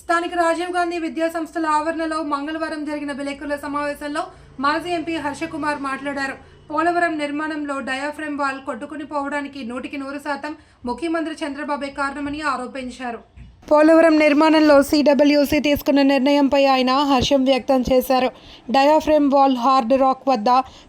స్థానిక రాజీవ్ గాంధీ విద్యా సంస్థల ఆవరణలో మంగళవారం జరిగిన విలేకరుల సమావేశంలో మాజీ ఎంపీ హర్షకుమార్ మాట్లాడారు. పోలవరం నిర్మాణంలో డయాఫ్రెమ్ వాల్ కొట్టుకుని పోవడానికి నూటికి నూరు శాతం ముఖ్యమంత్రి చంద్రబాబే కారణమని ఆరోపించారు. పోలవరం నిర్మాణంలో సిడబ్ల్యూసీ తీసుకున్న నిర్ణయంపై ఆయన హర్షం వ్యక్తం చేశారు. డయాఫ్రేమ్ వాల్ హార్డ్ రాక్ వద్ద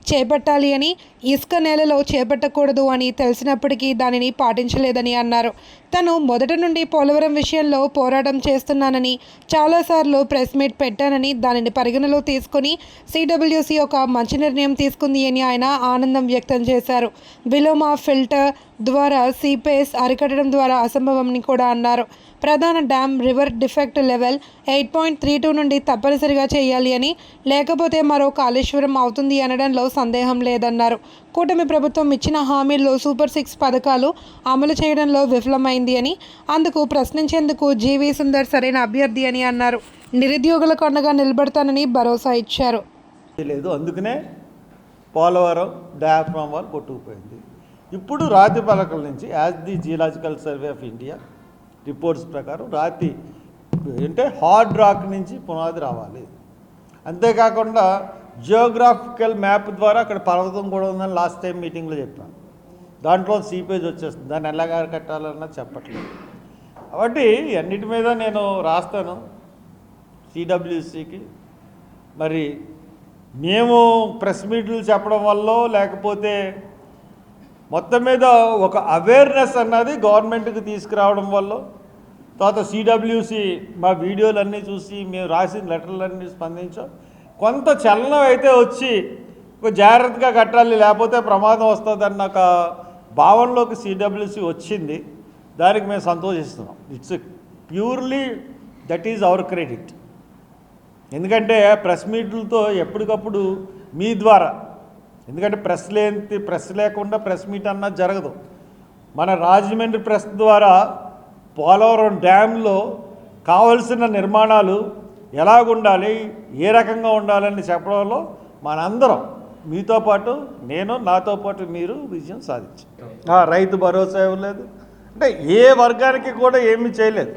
చేపట్టాలి అని ఇసుక నేలలో చేపట్టకూడదు అని తెలిసినప్పటికీ దానిని పాటించలేదని అన్నారు. తను మొదట నుండి పోలవరం విషయంలో పోరాటం చేస్తున్నానని చాలాసార్లు ప్రెస్ మీట్ పెట్టానని దానిని పరిగణలో తీసుకుని సిడబ్ల్యూసి ఒక మంచి నిర్ణయం తీసుకుంది అని ఆయన ఆనందం వ్యక్తం చేశారు. విలోమ ఫిల్టర్ ద్వారా సీపేస్ అరికట్టడం ద్వారా అసంభవమని కూడా అన్నారు. ప్రధాన dam river defect level eight point three two నుండి తప్పనిసరిగా చేయాలి అని లేకపోతే మరో కాళేశ్వరం అవుతుంది అనడంలో సందేహం లేదన్నారు. కూటమి ప్రభుత్వం ఇచ్చిన హామీల్లో సూపర్ సిక్స్ పథకాలు అమలు చేయడంలో విఫలమైంది అని అందుకు ప్రశ్నించేందుకు జీవీ సుందర్ సరైన అభ్యర్థి అని అన్నారు. నిరుద్యోగులకు అండగా నిలబడతానని భరోసా ఇచ్చారు. లేదు అందుకనే పోలవరం డయాఫ్రామ్ వాల్ కొట్టుకుపోయింది. ఇప్పుడు రాతి పలకల నుంచి as the geological survey of India reports ప్రకారం రాతి అంటే హార్డ్ రాక్ నుంచి పునాది రావాలి. అంతేకాకుండా జియోగ్రాఫికల్ మ్యాప్ ద్వారా అక్కడ పర్వతం కూడా ఉందని లాస్ట్ టైం మీటింగ్లో చెప్పాను దాంట్లో సీపేజ్ వచ్చేస్తుంది. దాన్ని ఎలాగా అరికట్టాలన్నా చెప్పట్లేదు. కాబట్టి అన్నిటి మీద నేను రాస్తాను సిడబ్ల్యూసికి మరి మేము ప్రెస్ మీట్లు చెప్పడం వల్ల లేకపోతే మొత్తం మీద ఒక అవేర్నెస్ అన్నది గవర్నమెంట్కి తీసుకురావడం వల్ల తర్వాత సిడబ్ల్యూసి మా వీడియోలన్నీ చూసి మేము రాసిన లెటర్లన్నీ స్పందించాం. కొంత చలనం అయితే వచ్చి జాగ్రత్తగా కట్టాలి లేకపోతే ప్రమాదం వస్తుందన్న ఒక భావనలోకి సిడబ్ల్యూసి వచ్చింది. దానికి మేము సంతోషిస్తున్నాం. It's purely that is our credit ఎందుకంటే ప్రెస్ మీట్లతో ఎప్పటికప్పుడు మీ ద్వారా ఎందుకంటే ప్రెస్ లేని ప్రెస్ లేకుండా ప్రెస్ మీట్ అన్నది జరగదు. మన రాజమండ్రి ప్రెస్ ద్వారా పోలవరం డ్యాంలో కావలసిన నిర్మాణాలు ఎలాగుండాలి? ఏ రకంగా ఉండాలని చెప్పడంలో మనందరం మీతో పాటు నేను నాతో పాటు మీరు విజయం సాధించాం. రైతు భరోసా ఇవ్వలేదు. అంటే ఏ వర్గానికి కూడా ఏమీ చేయలేదు.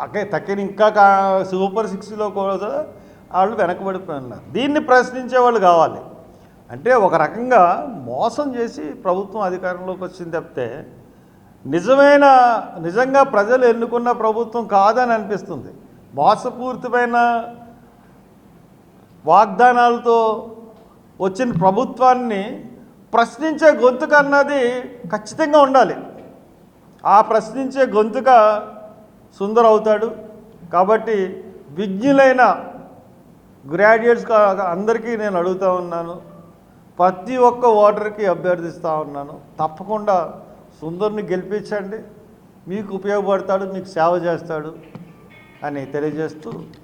తక్కే తక్కిన ఇంకా కా సూపర్ సిక్స్లో కూడా వాళ్ళు వెనకబడిపోయినారు. దీన్ని ప్రశ్నించే వాళ్ళు కావాలి. అంటే ఒక రకంగా మోసం చేసి ప్రభుత్వం అధికారంలోకి వచ్చింది తప్పితే నిజమైన నిజంగా ప్రజలు ఎన్నుకున్న ప్రభుత్వం కాదని అనిపిస్తుంది. మోసపూరితమైన వాగ్దానాలతో వచ్చిన ప్రభుత్వాన్ని ప్రశ్నించే గొంతుక అన్నది ఖచ్చితంగా ఉండాలి. ఆ ప్రశ్నించే గొంతుక సుందర అవుతాడు. కాబట్టి విజ్ఞులైన గ్రాడ్యుయేట్స్ అందరికీ నేను అడుగుతా ఉన్నాను. ప్రతి ఒక్క ఓటర్కి అభ్యర్థిస్తూ ఉన్నాను. తప్పకుండా సుందర్ని గెలిపించండి. మీకు ఉపయోగపడతాడు మీకు సేవ చేస్తాడు. అని తెలియజేస్తూ